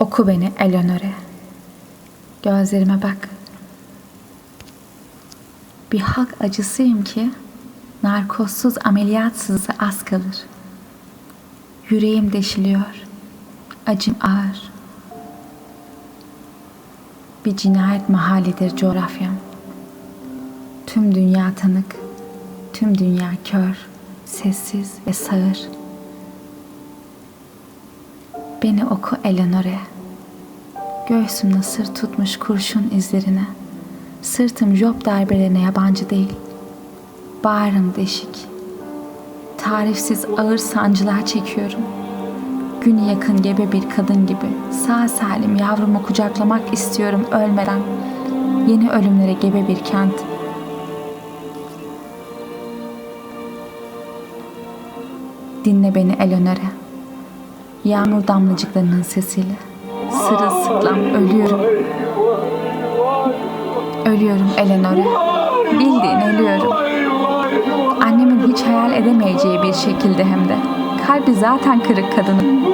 Oku beni Eleanor'e. Gözlerime bak. Bir hak acısıyım ki narkozsuz ameliyatsız az kalır. Yüreğim deşiliyor. Acım ağır. Bir cinayet mahallidir coğrafyam. Tüm dünya tanık, tüm dünya kör, sessiz ve sağır. Beni oku Eleanor'e. Göğsümde sır tutmuş kurşun izlerine. Sırtım job darbelerine yabancı değil. Bağrım deşik. Tarifsiz ağır sancılar çekiyorum. Günü yakın gebe bir kadın gibi sağ salim yavrumu kucaklamak istiyorum ölmeden. Yeni ölümlere gebe bir kent. Dinle beni Eleanor'e. Yağmur damlacıklarının sesiyle. Sırılsıklam ölüyorum. Ölüyorum Eleanor'e. Bildiğin ölüyorum. Annemin hiç hayal edemeyeceği bir şekilde hem de. Kalbi zaten kırık kadının.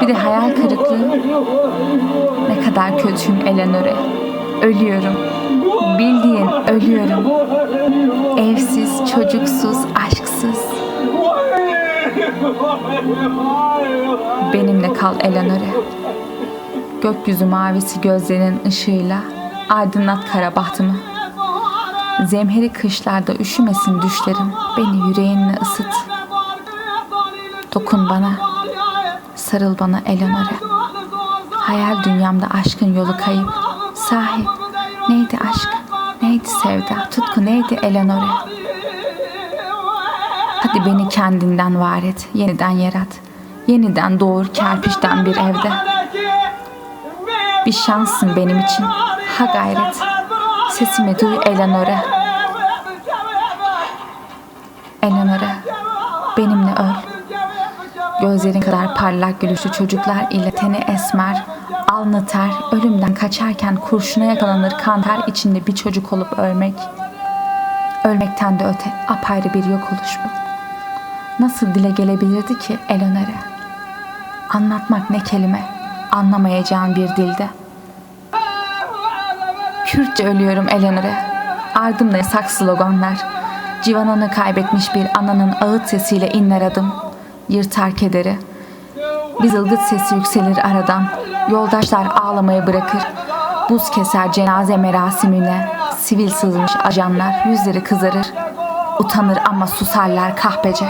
Bir de hayal kırıklığı. Ne kadar kötüyüm Eleanor'e. Ölüyorum. Bildiğin ölüyorum. Evsiz, çocuksuz, aşksız. Benimle kal Eleanor'e. Gökyüzü mavisi gözlerinin ışığıyla aydınlat kara bahtımı. Zemheri kışlarda üşümesin düşlerim. Beni yüreğinle ısıt. Dokun bana. Sarıl bana Eleanor'e. Hayal dünyamda aşkın yolu kayıp. Sahi neydi aşk? Neydi sevda? Tutku neydi Eleanor'e? Hadi beni kendinden var et. Yeniden yarat. Yeniden doğur kerpiçten bir evde. Bir şanssın benim için. Ha gayret. Sesimi duy Eleanor'e. Eleanor'e. Benimle öl. Gözlerin kadar parlak gülüşlü çocuklar ile teni esmer, alnı ter, ölümden kaçarken kurşuna yakalanır kan ter içinde bir çocuk olup ölmek. Ölmekten de öte apayrı bir yok oluş bu. Nasıl dile gelebilirdi ki Eleanor'e? Anlatmak ne kelime, anlamayacağın bir dilde. Kürtçe ölüyorum Eleanor'e. Ardımda yasak sloganlar. Civanını kaybetmiş bir ananın ağıt sesiyle inler adım. Yırtar kederi. Bir zılgıt sesi yükselir aradan. Yoldaşlar ağlamayı bırakır. Buz keser cenaze merasimine. Sivil sızmış ajanlar yüzleri kızarır. Utanır ama susarlar kahpece.